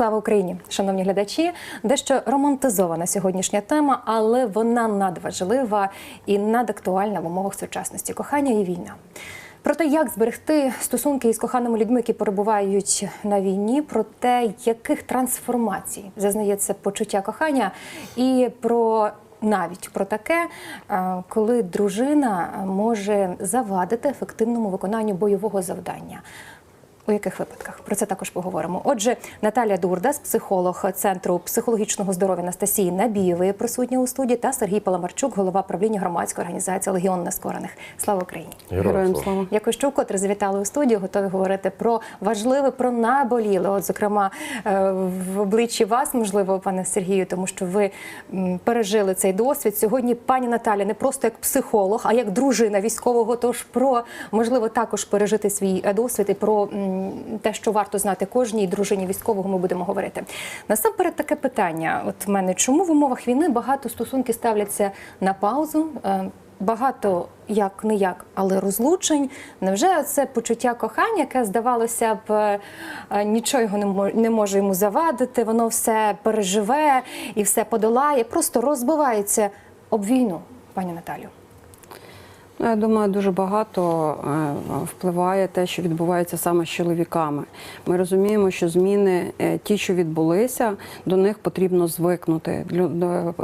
Слава Україні, шановні глядачі. Дещо романтизована сьогоднішня тема, але вона надважлива і надактуальна в умовах сучасності кохання і війна. Про те, як зберегти стосунки із коханими людьми, які перебувають на війні, про те, яких трансформацій зазнає це почуття кохання, і про навіть про таке, е, коли дружина може завадити ефективному виконанню бойового завдання. У яких випадках про це також поговоримо? Отже, Наталя Дурдас, психолог центру психологічного здоров'я Анастасії Набієвої, присутня у студії, та Сергій Паламарчук, голова правління громадської організації Легіон Нескорених. Слава Україні! Героям слава. Дякую, що вкотре завітали у студію. Готові говорити про важливе, про наболіле. От, зокрема, е, в обличчі вас, можливо, пане Сергію, тому що ви пережили цей досвід. Сьогодні пані Наталя не просто як психолог, а як дружина військового. Тож про можливо також пережити свій е, досвід і про те, що варто знати кожній дружині військового, ми будемо говорити. Насамперед, таке питання: от в мене чому в умовах війни багато стосунків ставляться на паузу? Е, Багато як не як, але розлучень. Невже це почуття кохання, яке здавалося б е, нічого не може йому завадити, воно все переживе і все подолає, просто розбивається об війну, пані Наталю. Ну, Я думаю, дуже багато е, впливає те, що відбувається саме з чоловіками. Ми розуміємо, що зміни, е, ті, що відбулися, до них потрібно звикнути.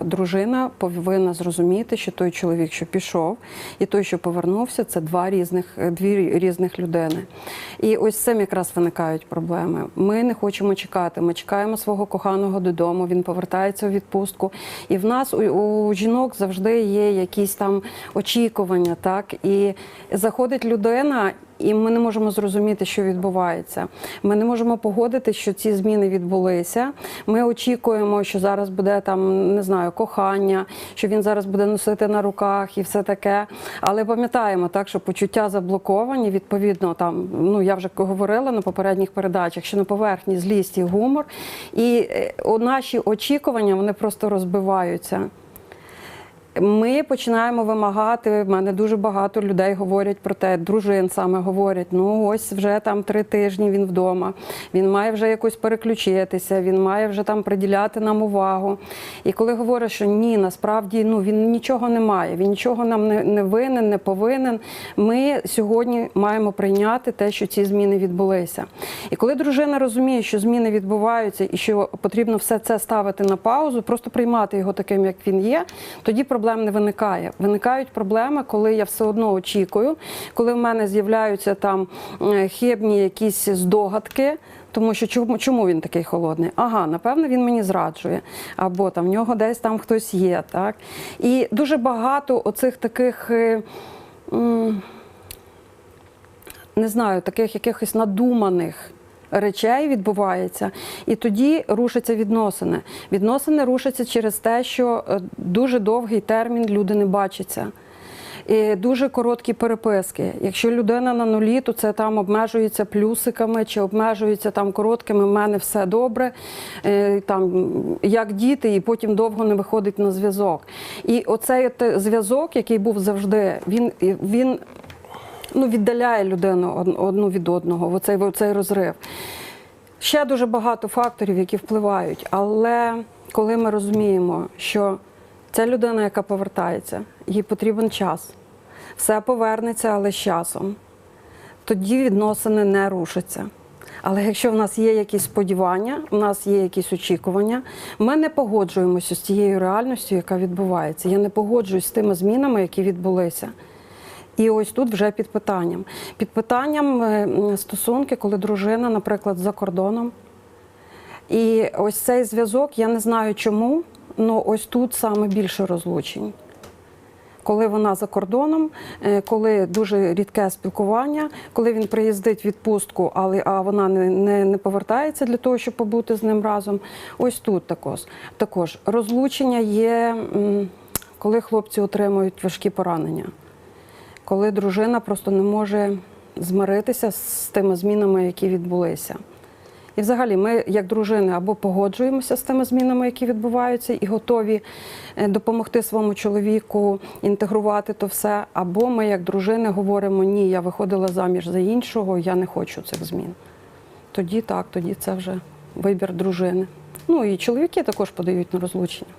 Дружина повинна зрозуміти, що той чоловік, що пішов, і той, що повернувся, це два різних е, дві різних людини. І ось цим якраз виникають проблеми. Ми не хочемо чекати. Ми чекаємо свого коханого додому. Він повертається у відпустку. І в нас у, у жінок завжди є якісь там очікування, так і заходить людина. І ми не можемо зрозуміти, що відбувається. Ми не можемо погодити, що ці зміни відбулися. Ми очікуємо, що зараз буде там не знаю, кохання, що він зараз буде носити на руках і все таке. Але пам'ятаємо так, що почуття заблоковані. Відповідно, там ну я вже говорила на попередніх передачах, що на поверхні злість і гумор, і е, наші очікування вони просто розбиваються. Ми починаємо вимагати. В мене дуже багато людей говорять про те, дружин саме говорять: ну ось вже там три тижні він вдома. Він має вже якось переключитися, він має вже там приділяти нам увагу. І коли говорять, що ні, насправді ну він нічого не має, він нічого нам не, не винен, не повинен. Ми сьогодні маємо прийняти те, що ці зміни відбулися. І коли дружина розуміє, що зміни відбуваються і що потрібно все це ставити на паузу, просто приймати його таким, як він є, тоді проблем не виникає. Виникають проблеми, коли я все одно очікую, коли в мене з'являються там е, хибні якісь здогадки. Тому що чому, чому він такий холодний? Ага, напевно, він мені зраджує, або там в нього десь там хтось є. Так? І дуже багато оцих таких. е, не знаю, таких якихось надуманих речей відбувається, і тоді рушаться відносини. Відносини рушаться через те, що е, дуже довгий термін люди не бачаться. І дуже короткі переписки. Якщо людина на нулі, то це там обмежується плюсиками чи обмежується там короткими. в мене все добре, е, там як діти, і потім довго не виходить на зв'язок. І оцей зв'язок, який був завжди, він, він ну, віддаляє людину одну від одного, оцей, оцей розрив. Ще дуже багато факторів, які впливають. Але коли ми розуміємо, що ця людина, яка повертається, їй потрібен час, все повернеться, але з часом, тоді відносини не рушаться. Але якщо в нас є якісь сподівання, в нас є якісь очікування, ми не погоджуємося з тією реальністю, яка відбувається. Я не погоджуюсь з тими змінами, які відбулися. І ось тут вже під питанням. Під питанням е, стосунки, коли дружина, наприклад, за кордоном. І ось цей зв'язок, я не знаю чому, але ось тут саме більше розлучень. Коли вона за кордоном, е, коли дуже рідке спілкування, коли він приїздить в відпустку, але а вона не, не, не повертається для того, щоб побути з ним разом. Ось тут також. Також розлучення є, коли хлопці отримують важкі поранення коли дружина просто не може змиритися з тими змінами, які відбулися. І взагалі ми, як дружини, або погоджуємося з тими змінами, які відбуваються, і готові е, допомогти своєму чоловіку інтегрувати то все, або ми, як дружини, говоримо, ні, я виходила заміж за іншого, я не хочу цих змін. Тоді так, тоді це вже вибір дружини. Ну і чоловіки також подають на розлучення.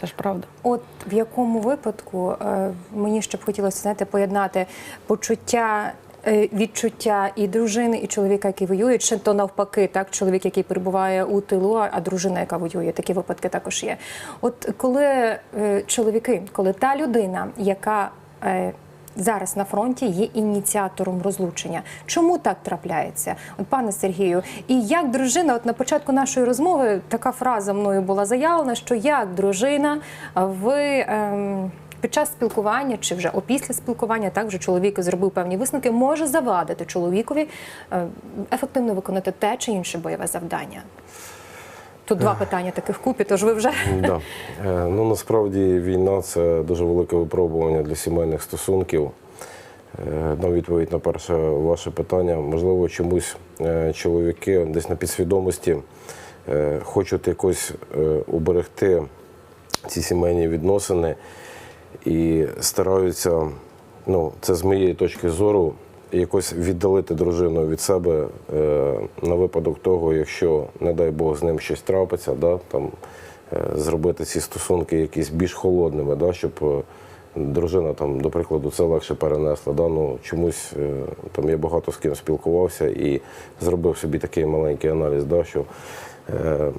Це ж правда. От в якому випадку е, мені ще б хотілося знаєте, поєднати почуття. е, Відчуття і дружини, і чоловіка, який воює, чи то навпаки, так чоловік, який перебуває у тилу, а- дружина, яка воює, такі випадки також є. От коли е, чоловіки, коли та людина, яка зараз на фронті є ініціатором розлучення, чому так трапляється? От пане Сергію, і як дружина, от на початку нашої розмови така фраза мною була заявлена, що як дружина ви. Ем, під час спілкування чи вже опісля спілкування, так вже чоловік зробив певні висновки, може завадити чоловікові е, ефективно виконати те чи інше бойове завдання. Тут два питання таких вкупі, тож ви вже Да. Е, Ну насправді війна це дуже велике випробування для сімейних стосунків. Е, На відповідь на перше ваше питання, можливо, чомусь е, чоловіки десь на підсвідомості е, хочуть якось е, уберегти ці сімейні відносини і стараються, ну, це з моєї точки зору, якось віддалити дружину від себе е, на випадок того, якщо, не дай Бог, з ним щось трапиться, да, там, е, зробити ці стосунки якісь більш холодними, да, щоб е, дружина, там, до прикладу, це легше перенесла. Да, ну, чомусь е, там, я багато з ким спілкувався і зробив собі такий маленький аналіз, да, що е,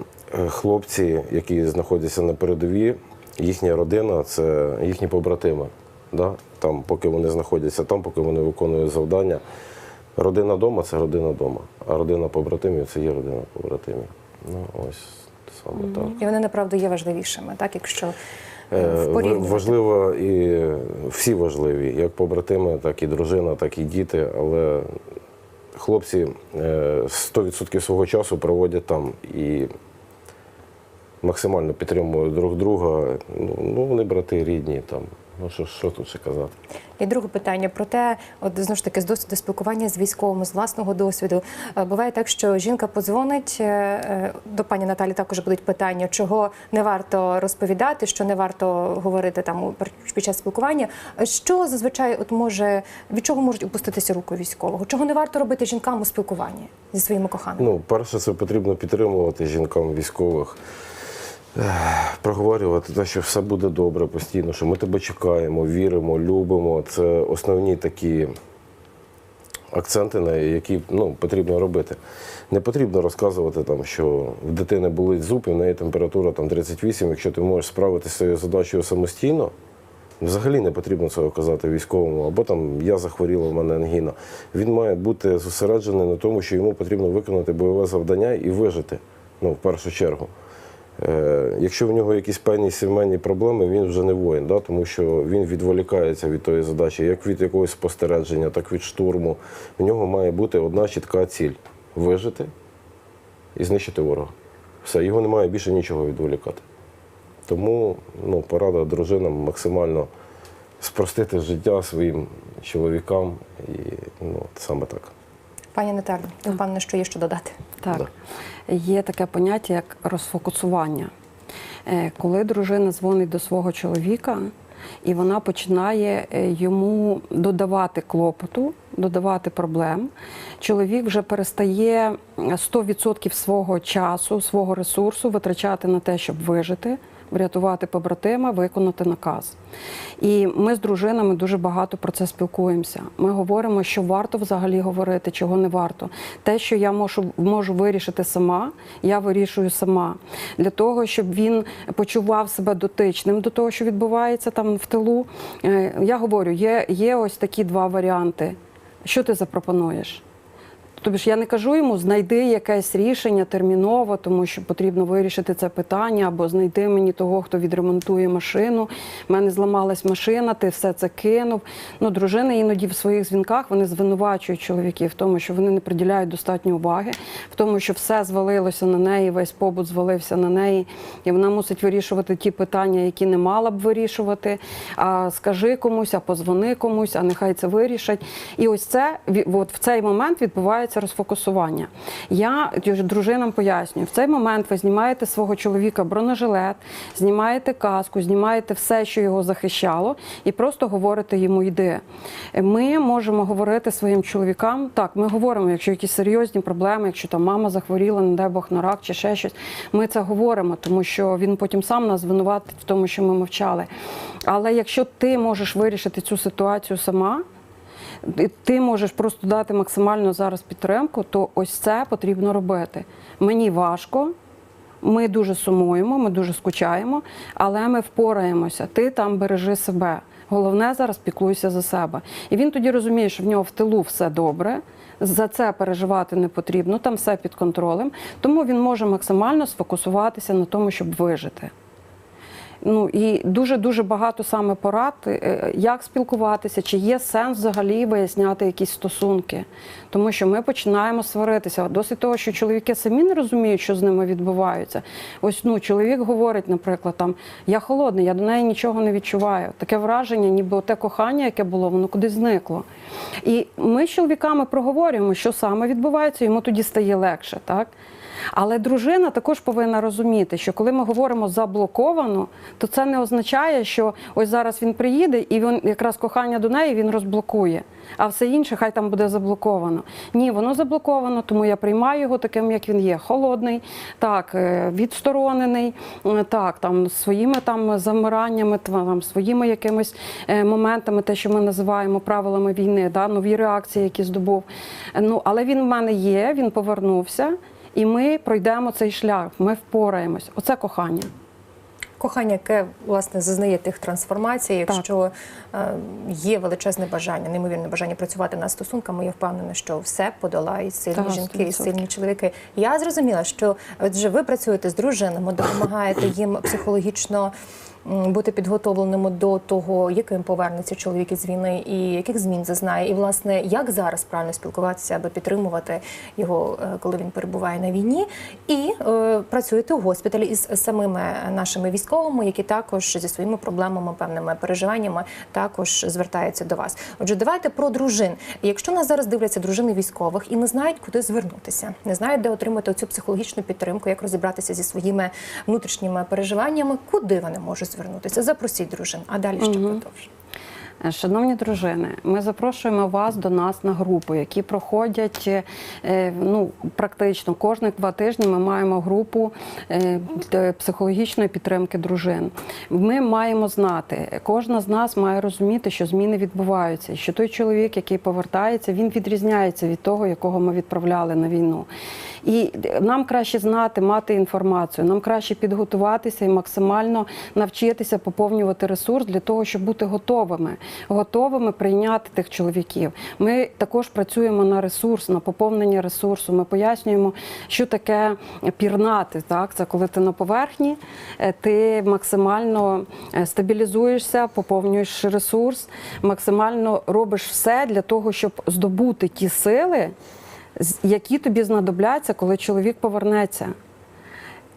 хлопці, які знаходяться на передовій, їхня родина це їхні побратими. Да? Там, поки вони знаходяться там, поки вони виконують завдання. Родина вдома це родина вдома, а родина побратимів це є родина побратимів. Ну, ось саме так. і вони направду є важливішими, так якщо е, Е, в. Важливо і всі важливі, як побратими, так і дружина, так і діти. Але хлопці е, 100% свого часу проводять там і максимально підтримують друг друга. Ну, ну вони брати рідні там. Ну що, що тут ще казати? І друге питання про те, от знову ж таки з досвіду спілкування з військовими, з власного досвіду. Е, Буває так, що жінка подзвонить е, е, до пані Наталі. Також будуть питання, чого не варто розповідати, що не варто говорити там під час спілкування. Що зазвичай от може від чого можуть опуститися руки військового? Чого не варто робити жінкам у спілкуванні зі своїми коханими? Ну, перше, це потрібно підтримувати жінкам військових, проговорювати те, що все буде добре постійно, що ми тебе чекаємо, віримо, любимо. Це основні такі акценти, на які ну, потрібно робити. Не потрібно розказувати, там, що в дитини болить зуб, і в неї температура там, 38, якщо ти можеш справитися з цією задачею самостійно. Взагалі не потрібно цього казати військовому, або там я захворіла, в мене ангіна. Він має бути зосереджений на тому, що йому потрібно виконати бойове завдання і вижити, ну, в першу чергу. Е, якщо в нього якісь певні сімейні проблеми, він вже не воїн, да? тому що він відволікається від тої задачі, як від якогось спостереження, так від штурму. В нього має бути одна чітка ціль вижити і знищити ворога. Все, його немає більше нічого відволікати. Тому ну, порада дружинам максимально спростити життя своїм чоловікам і ну, саме так. Пані Наталі, певно, що є що додати. Так. Є таке поняття, як розфокусування. Е, Коли дружина дзвонить до свого чоловіка, і вона починає е, йому додавати клопоту, додавати проблем, чоловік вже перестає е, 100% свого часу, свого ресурсу витрачати на те, щоб вижити. Врятувати побратима, виконати наказ. І ми з дружинами дуже багато про це спілкуємося. Ми говоримо, що варто взагалі говорити, чого не варто. Те, що я можу, можу вирішити сама, я вирішую сама. Для того, щоб він почував себе дотичним до того, що відбувається там в тилу. Е, Я говорю, є, є ось такі два варіанти. Що ти запропонуєш? Тобто ж я не кажу йому, знайди якесь рішення терміново, тому що потрібно вирішити це питання, або знайди мені того, хто відремонтує машину. У мене зламалась машина, ти все це кинув. Ну, дружини іноді в своїх дзвінках вони звинувачують чоловіків в тому, що вони не приділяють достатньо уваги, в тому, що все звалилося на неї, весь побут звалився на неї, і вона мусить вирішувати ті питання, які не мала б вирішувати. А скажи комусь, а позвони комусь, а нехай це вирішать. І ось це от в цей момент відбувається відбувається розфокусування. Я дружинам пояснюю, в цей момент ви знімаєте свого чоловіка бронежилет, знімаєте каску, знімаєте все, що його захищало, і просто говорите йому йди. Ми можемо говорити своїм чоловікам. Так, ми говоримо, якщо якісь серйозні проблеми, якщо там мама захворіла, не дай Бог на рак чи ще щось. Ми це говоримо, тому що він потім сам нас звинуватить в тому, що ми мовчали. Але якщо ти можеш вирішити цю ситуацію сама. Ти можеш просто дати максимально зараз підтримку, то ось це потрібно робити. Мені важко, ми дуже сумуємо, ми дуже скучаємо, але ми впораємося. Ти там бережи себе. Головне зараз піклуйся за себе. І він тоді розуміє, що в нього в тилу все добре. За це переживати не потрібно, там все під контролем. Тому він може максимально сфокусуватися на тому, щоб вижити. Ну і дуже дуже багато саме порад, е, як спілкуватися, чи є сенс взагалі виясняти якісь стосунки, тому що ми починаємо сваритися. Досить того, що чоловіки самі не розуміють, що з ними відбувається. Ось ну чоловік говорить, наприклад, там я холодний, я до неї нічого не відчуваю. Таке враження, ніби те кохання, яке було, воно кудись зникло. І ми з чоловіками проговорюємо, що саме відбувається, йому тоді стає легше, так. Але дружина також повинна розуміти, що коли ми говоримо заблоковано, то це не означає, що ось зараз він приїде і він якраз кохання до неї він розблокує, а все інше хай там буде заблоковано. Ні, воно заблоковано, тому я приймаю його таким, як він є, холодний, так, е, відсторонений, е, так, там своїми там замираннями, там своїми якимись е, моментами, те, що ми називаємо правилами війни, да, нові реакції, які здобув. Ну, але він в мене є, він повернувся. І ми пройдемо цей шлях, ми впораємось. Оце кохання. Кохання, яке власне зазнає тих трансформацій, якщо е, є величезне бажання, неймовірне бажання працювати над стосунками, я впевнена, що все подолають сильні Так, жінки і 100%. сильні чоловіки. Я зрозуміла, що отже, ви працюєте з дружинами, допомагаєте їм психологічно. Бути підготовленими до того, яким повернеться чоловік із війни, і яких змін зазнає, і власне як зараз правильно спілкуватися, аби підтримувати його, е, коли він перебуває на війні, і е, працюєте у госпіталі із самими нашими військовими, які також зі своїми проблемами, певними переживаннями також звертаються до вас. Отже, давайте про дружин. Якщо нас зараз дивляться дружини військових і не знають, куди звернутися, не знають, де отримати цю психологічну підтримку, як розібратися зі своїми внутрішніми переживаннями, куди вони можуть звернутися? Запросіть дружин, а далі ще продовжуємо. Е, Шановні дружини, ми запрошуємо вас до нас на групу, які проходять е, ну, практично кожних два тижні. Ми маємо групу е, психологічної підтримки дружин. Ми маємо знати, кожна з нас має розуміти, що зміни відбуваються, що той чоловік, який повертається, він відрізняється від того, якого ми відправляли на війну. І нам краще знати, мати інформацію, нам краще підготуватися і максимально навчитися поповнювати ресурс для того, щоб бути готовими, готовими прийняти тих чоловіків. Ми також працюємо на ресурс, на поповнення ресурсу. Ми пояснюємо, що таке пірнати. Так, це коли ти на поверхні, е, ти максимально е, стабілізуєшся, поповнюєш ресурс, максимально робиш все для того, щоб здобути ті сили які тобі знадобляться, коли чоловік повернеться.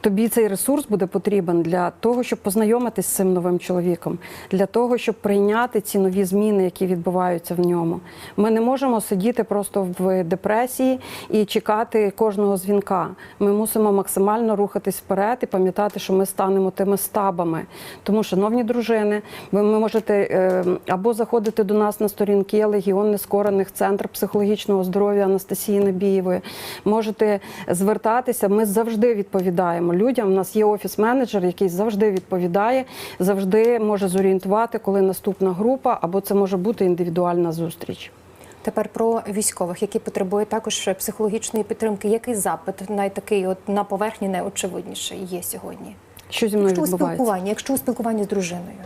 Тобі цей ресурс буде потрібен для того, щоб познайомитись з цим новим чоловіком, для того, щоб прийняти ці нові зміни, які відбуваються в ньому. Ми не можемо сидіти просто в депресії і чекати кожного дзвінка. Ми мусимо максимально рухатись вперед і пам'ятати, що ми станемо тими стабами. Тому, шановні дружини, ви можете е, або заходити до нас на сторінки Легіон Нескорених, Центр психологічного здоров'я Анастасії Набієвої. Можете звертатися. Ми завжди відповідаємо людям. У нас є офіс-менеджер, який завжди відповідає, завжди може зорієнтувати, коли наступна група, або це може бути індивідуальна зустріч. Тепер про військових, які потребують також психологічної підтримки. Який запит найтакий от на поверхні найочевидніший є сьогодні? Що зі мною Якщо у спілкуванні, якщо у спілкуванні з дружиною,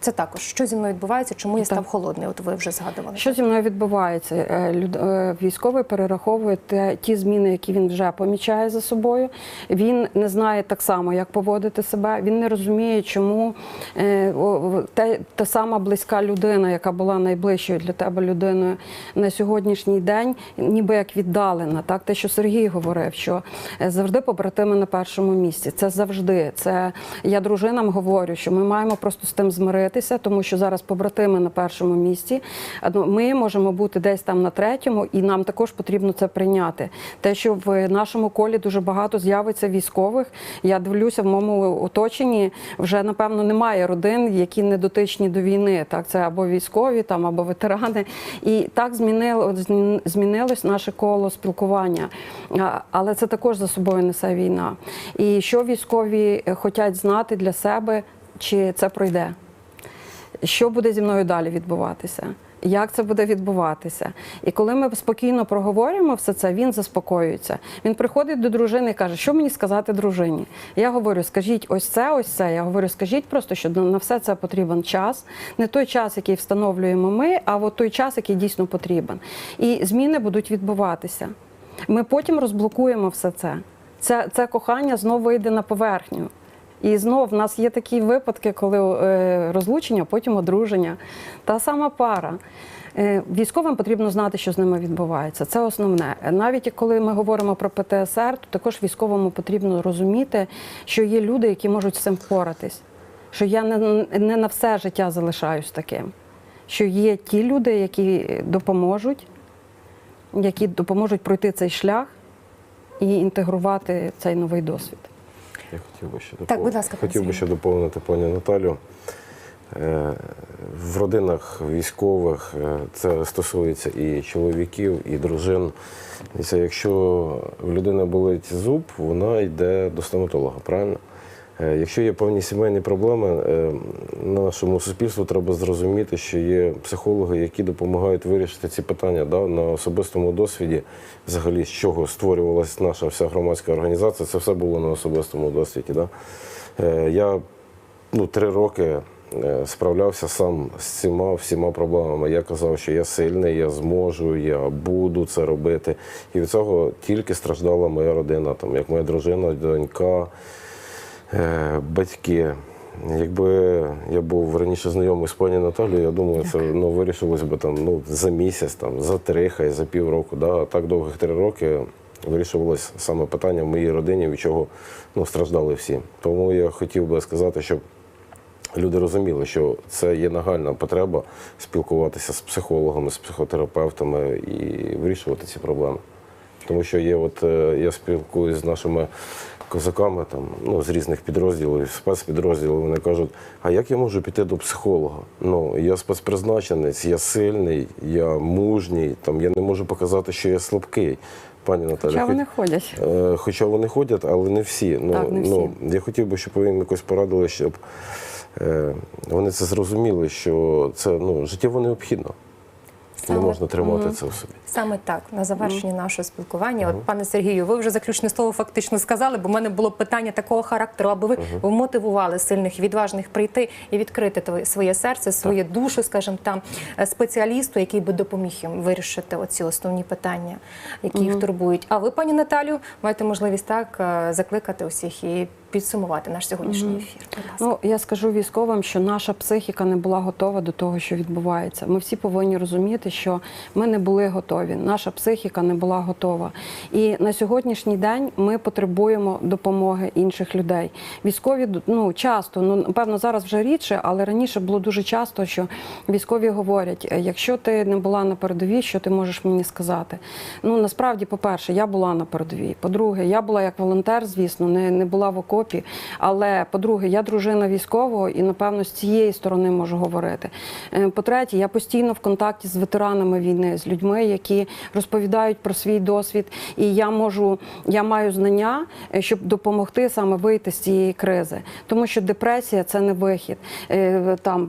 це також що зі мною відбувається, чому я Так. став холодний? От ви вже згадували. Що зі мною відбувається? Е, е, Військовий перераховує ті зміни, які він вже помічає за собою. Він не знає так само, як поводити себе. Він не розуміє, чому е, те, та сама близька людина, яка була найближчою для тебе людиною на сьогоднішній день, ніби як віддалена. Так, те, що Сергій говорив, що завжди побратими на першому місці. Це завжди. Це я дружинам говорю, що ми маємо просто з тим змиритися. Ділитися, тому що зараз побратими на першому місці. Ну, Ми можемо бути десь там на третьому, і нам також потрібно це прийняти. Те, що в нашому колі дуже багато з'явиться військових. Я дивлюся в моєму оточенні. Вже напевно немає родин, які не дотичні до війни. Так, це або військові, там або ветерани. І так змінило змінилось наше коло спілкування. Але це також за собою несе війна. І що військові е, хочуть знати для себе, чи це пройде? Що буде зі мною далі відбуватися? Як це буде відбуватися? І коли ми спокійно проговорюємо все це, він заспокоюється. Він приходить до дружини і каже, що мені сказати дружині. Я говорю, скажіть ось це, ось це. Я говорю, скажіть просто, що на все це потрібен час, не той час, який встановлюємо ми, а от той час, який дійсно потрібен. І зміни будуть відбуватися. Ми потім розблокуємо все це. Це, це кохання знову вийде на поверхню. І знов в нас є такі випадки, коли е, розлучення, потім одруження. Та сама пара. Е, Військовим потрібно знати, що з ними відбувається. Це основне. Навіть коли ми говоримо про ПТСР, то також військовому потрібно розуміти, що є люди, які можуть з цим впоратись. Що я не, не на все життя залишаюсь таким. Що є ті люди, які допоможуть, які допоможуть пройти цей шлях і інтегрувати цей новий досвід. Я хотів би ще Так, допов- будь ласка, хотів би ще доповнити пані Наталю. Е, В родинах військових е, це стосується і чоловіків, і дружин. Це якщо в людини болить зуб, вона йде до стоматолога, правильно? Е, Якщо є певні сімейні проблеми, е, нашому суспільству треба зрозуміти, що є психологи, які допомагають вирішити ці питання да, на особистому досвіді. Взагалі, з чого створювалася наша вся громадська організація, це все було на особистому досвіді. Да? Е, Я ну, три роки справлявся сам з цими всіма проблемами. Я казав, що я сильний, я зможу, я буду це робити. І від цього тільки страждала моя родина, там, як моя дружина, донька, батьки. Якби я був раніше знайомий з пані Наталією, я думаю, це ну, вирішилось би там, ну, за місяць, там, за три, хай за півроку. Да? А так довгих три роки вирішувалось саме питання в моїй родині, від чого ну, страждали всі. Тому я хотів би сказати, щоб люди розуміли, що це є нагальна потреба спілкуватися з психологами, з психотерапевтами і вирішувати ці проблеми. Тому що є, от е, я спілкуюся з нашими козаками там, ну, з різних підрозділів, спецпідрозділів, вони кажуть, а як я можу піти до психолога? Ну, я спецпризначенець, я сильний, я мужній, там, я не можу показати, що я слабкий. Пані Наталя, Хоча хоч- вони ходять. Е, Хоча вони ходять, але не всі. Ну, Так, не всі. Ну, я хотів би, щоб ви їм якось порадили, щоб е, вони це зрозуміли, що це ну, життєво необхідно. Не можна тримати це в собі. Саме так, на завершення нашого спілкування. От, пане Сергію, ви вже заключне слово фактично сказали, бо в мене було питання такого характеру, аби ви вмотивували сильних і відважних прийти і відкрити своє серце, свою душу, скажімо там, е, спеціалісту, який би допоміг їм вирішити оці основні питання, які їх турбують. А ви, пані Наталю, маєте можливість так е, закликати усіх і підсумувати наш сьогоднішній ефір. Будь ласка. Ну я скажу військовим, що наша психіка не була готова до того, що відбувається. Ми всі повинні розуміти, що ми не були готові. Наша психіка не була готова. І на сьогоднішній день ми потребуємо допомоги інших людей. Військові ну часто, ну напевно, зараз вже рідше, але раніше було дуже часто, що військові говорять: «Е, якщо ти не була на передовій, що ти можеш мені сказати? Ну насправді, по-перше, я була на передовій. По-друге, я була як волонтер, звісно, не, не була в окопі. Але по-друге, я дружина військового і напевно з цієї сторони можу говорити. Е, По-третє, я постійно в контакті з ветеранами війни, з людьми, які розповідають про свій досвід, і я можу, я маю знання, е, щоб допомогти саме вийти з цієї кризи, тому що депресія це не вихід. Е, Там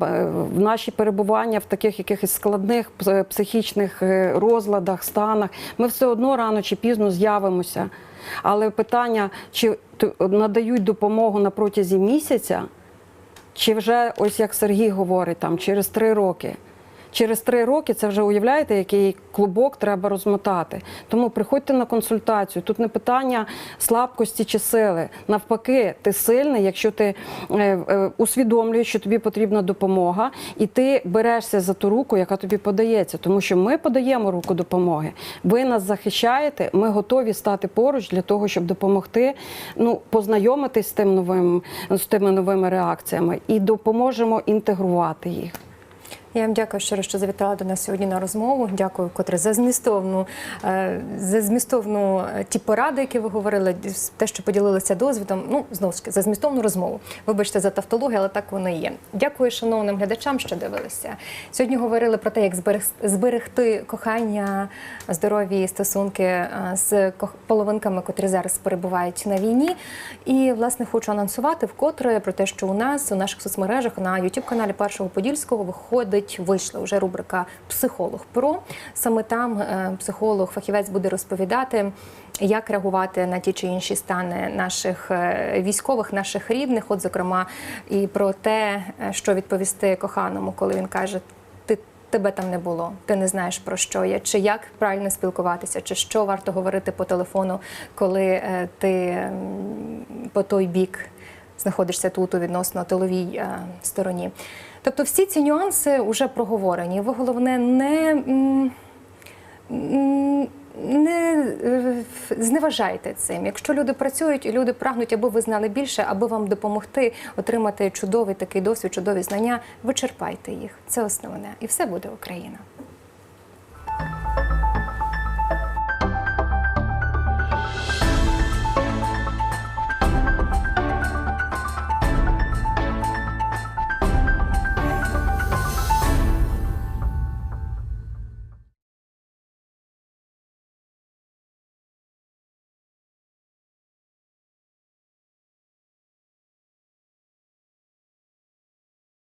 в наші перебування в таких якихось складних психічних розладах, станах, ми все одно рано чи пізно з'явимося. Але питання, чи надають допомогу на протязі місяця, чи вже, ось як Сергій говорить, там через три роки. Через три роки це вже уявляєте, який клубок треба розмотати. Тому приходьте на консультацію. Тут не питання слабкості чи сили. Навпаки, ти сильний, якщо ти е, е, усвідомлюєш, що тобі потрібна допомога, і ти берешся за ту руку, яка тобі подається. Тому що ми подаємо руку допомоги. Ви нас захищаєте. Ми готові стати поруч для того, щоб допомогти. Ну, познайомитись з тим новим з тими новими реакціями і допоможемо інтегрувати їх. Я вам дякую щиро, що завітала до нас сьогодні на розмову. Дякую, котре за змістовну, е, за змістовну е, ті поради, які ви говорили, те, що поділилися досвідом. Ну знову ж таки, за змістовну розмову. Вибачте за тавтологію, але так воно і є. Дякую, шановним глядачам, що дивилися. Сьогодні говорили про те, як зберег- зберегти кохання, здорові стосунки е, з половинками, котрі зараз перебувають на війні. І власне хочу анонсувати вкотре про те, що у нас у наших соцмережах на youtube каналі Першого Подільського виходить, вийшла вже рубрика Психолог Про. Саме там е, психолог, фахівець буде розповідати. Як реагувати на ті чи інші стани наших е, військових, наших рідних, от зокрема, і про те, е, що відповісти коханому, коли він каже: Ти тебе там не було, ти не знаєш про що я, чи як правильно спілкуватися, чи що варто говорити по телефону, коли ти по той бік знаходишся тут у відносно тиловій стороні. Тобто всі ці нюанси вже проговорені. Ви головне не. Не е, зневажайте цим. Якщо люди працюють і люди прагнуть, аби ви знали більше, аби вам допомогти отримати чудовий такий досвід, чудові знання, вичерпайте їх. Це основне, і все буде Україна.